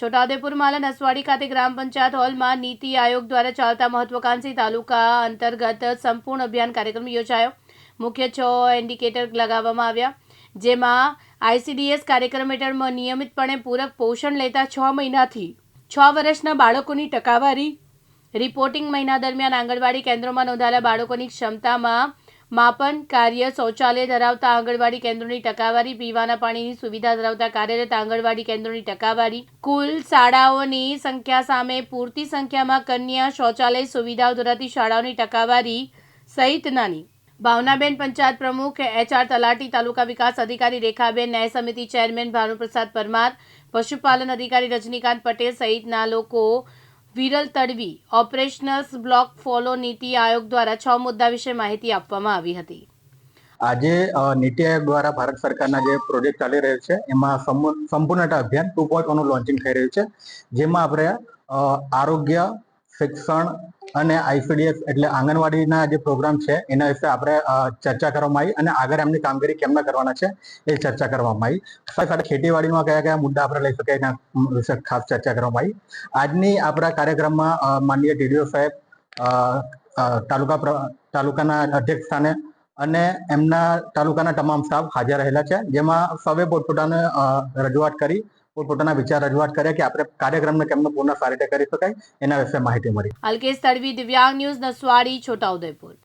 છોટાઉદેપુરમાં નસવાડી ખાતે ગ્રામ પંચાયત હોલમાં નીતિ આયોગ દ્વારા ચાલતા મહત્વાકાંક્ષી તાલુકા અંતર્ગત સંપૂર્ણ અભિયાન કાર્યક્રમ યોજાયો. મુખ્ય છ ઇન્ડિકેટર લગાવવામાં આવ્યા, જેમાં આઈસીડીએસ કાર્યક્રમ હેઠળ નિયમિતપણે પૂરક પોષણ લેતા છ મહિનાથી છ વર્ષના બાળકોની ટકાવારી. રિપોર્ટિંગ મહિના દરમિયાન આંગણવાડી કેન્દ્રોમાં નોંધાયેલા બાળકોની ક્ષમતામાં માપન કાર્ય શૌચાલય ધરાવતા આંગણવાડી કેન્દ્રોની ટકાવારી, પીવાના પાણીની સુવિધા ધરાવતા કાર્યરત આંગણવાડી કેન્દ્રોની ટકાવારી. કુલ શાળાઓની સંખ્યા સામે પૂરતી સંખ્યામાં કન્યા શૌચાલય સુવિધાઓ ધરાવતી શાળાઓની ટકાવારી સહિતનાની ભાવનાબેન પંચાયત પ્રમુખ, એચઆર તલાટી તાલુકા વિકાસ અધિકારી, રેખાબેન ન્યાય સમિતિ ચેરમેન ભાનુપ્રસાદ પરમાર, પશુપાલન અધિકારી રજનીકાંત પટેલ સહિતના લોકો Viral Tadvi, operationals block follow NITI Aayog દ્વારા છ મુદ્દા વિશે માહિતી આપવામાં આવી હતી. આજે નીતિ આયોગ દ્વારા ભારત સરકારના જે પ્રોજેક્ટ ચાલી રહ્યો છે, એમાં સંપૂર્ણતા અભિયાન ટુ પોઈન્ટ લોન્ચિંગ થઈ રહ્યું છે, જેમાં આપણે આરોગ્ય, શિક્ષણ અને આઈસીડીએસ એટલે આંગણવાડીના જે પ્રોગ્રામ છે, એના વિશે આપણે ચર્ચા કરવામાં આવી અને આગળ એમની કામગીરી કેમના કરવાના છે, એ ચર્ચા કરવામાં આવી સાથે ખેતીવાડીમાં કયા કયા મુદ્દા આપણે લઈ શકાય એના વિશે ખાસ ચર્ચા કરવામાં આવી આજની આપણા કાર્યક્રમમાં માનનીય ટીડીઓ સાહેબ તાલુકા તાલુકાના અધ્યક્ષ સ્થાને અને એમના તાલુકાના તમામ સ્ટાફ હાજર રહેલા છે, જેમાં સૌએ પોતપોતાને રજૂઆત કરી પોતપોતાના વિચાર રજૂઆત કર્યા કે આપણે કાર્યક્રમને કેમનો પૂર્ણ સારી રીતે કરી શકાય, એના વિશે માહિતી મળી. અલ્કેશ તડવી દિવ્યાંગ ન્યૂઝ નસવાડી, છોટાઉદેપુર.